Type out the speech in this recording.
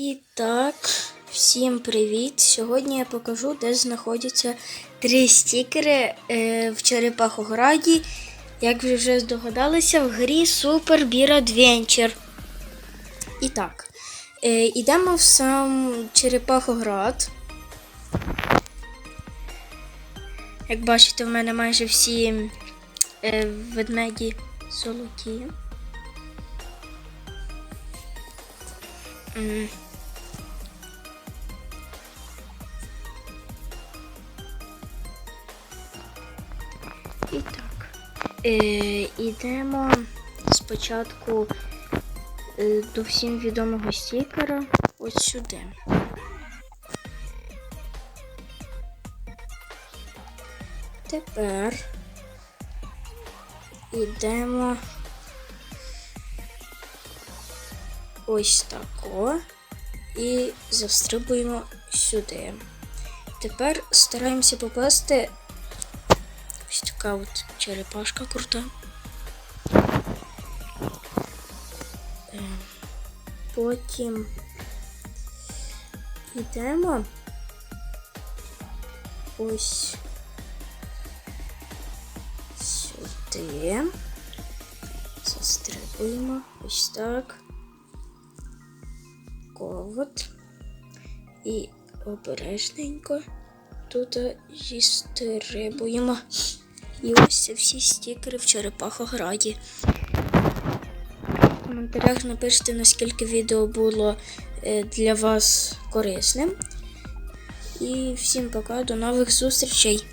І так, всім привіт! Сьогодні я покажу, де знаходяться три стікери е, в Черепахограді. Як ви вже здогадалися, в грі Super Beer Adventure. І так, е, йдемо в сам Черепахоград. Як бачите, в мене майже всі е, ведмеді золоті. І так. Е, ідемо спочатку е, до всім відомого стікера ось сюди. Тепер ідемо ось тако і застрибуємо сюди. Тепер стараємося попасти. Ось така от черепашка крута. Е, Потім йдемо ось сюди. Застрибуємо ось так. Ковод. І обережненько тут зістрибуємо. І ось всі стікери в Черепахограді. В коментарях напишіть, наскільки відео було е, для вас корисним. І всім пока, до нових зустрічей!